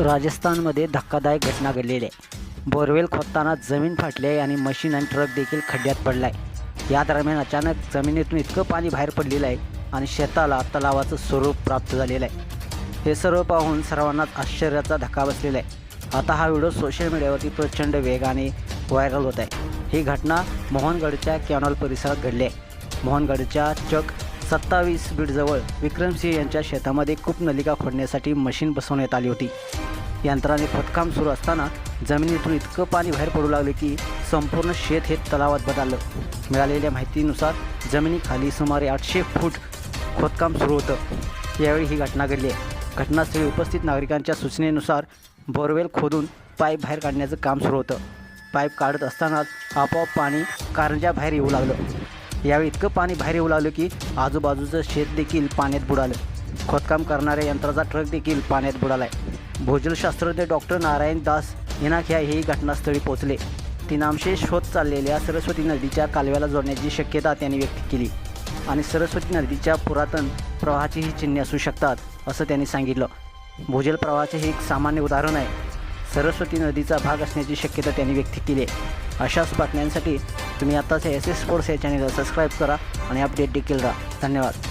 राजस्थानमध्ये धक्कादायक घटना घडलेली आहे. बोरवेल खोदताना जमीन फाटली आहे आणि मशीन आणि ट्रक देखील खड्ड्यात पडला आहे या दरम्यान अचानक जमिनीतून इतकं पाणी बाहेर पडलेलं आहे आणि शेताला तलावाचं स्वरूप प्राप्त झालेलं आहे. हे सर्व पाहून सर्वांनाच आश्चर्याचा धक्का बसलेला आहे. आता हा व्हिडिओ सोशल मीडियावरती प्रचंड वेगाने व्हायरल होत आहे. ही घटना मोहनगडच्या कॅनॉल परिसरात घडली आहे. मोहनगडच्या चक सत्तावीस बीडजवळ विक्रमसिंह यांच्या शेतामध्ये कूप नलिका खोदण्यासाठी मशीन बसवण्यात आली होती. यंत्राने खोदकाम सुरू असताना जमिनीतून इतकं पाणी बाहेर पडू लागले की संपूर्ण शेत हे तलावात बदललं. मिळालेल्या माहितीनुसार जमिनीखाली सुमारे आठशे फूट खोदकाम सुरू होतं. यावेळी ही घटना घडली आहे. घटनास्थळी उपस्थित नागरिकांच्या सूचनेनुसार बोरवेल खोदून पाईप बाहेर काढण्याचं काम सुरू होतं. पाईप काढत असतानाच आपोआप पाणी कारंजाबाहेर येऊ लागलं. यावेळी इतकं पाणी बाहेर येऊ लागलं की आजूबाजूचं शेत देखील पाण्यात बुडालं. खोदकाम करणाऱ्या यंत्राचा ट्रक देखील पाण्यात बुडाला आहे भूजलशास्त्रज्ञ डॉक्टर नारायण दास येनाख्या हेही घटनास्थळी पोहोचले. ती नामशेष शोध चाललेल्या सरस्वती नदीच्या कालव्याला जोडण्याची शक्यता त्यांनी व्यक्त केली. आणि सरस्वती नदीच्या पुरातन प्रवाहाचीही चिन्हे असू शकतात असं त्यांनी सांगितलं. भूजल प्रवाहाचे हे एक सामान्य उदाहरण आहे. सरस्वती नदीचा भाग असण्याची शक्यता त्यांनी व्यक्त केली आहे. अशाच बातम्यांसाठी तुम्ही आताच एस एस स्पोर्ट्स या चॅनलला सबस्क्राईब करा आणि अपडेट देखील राहा. धन्यवाद.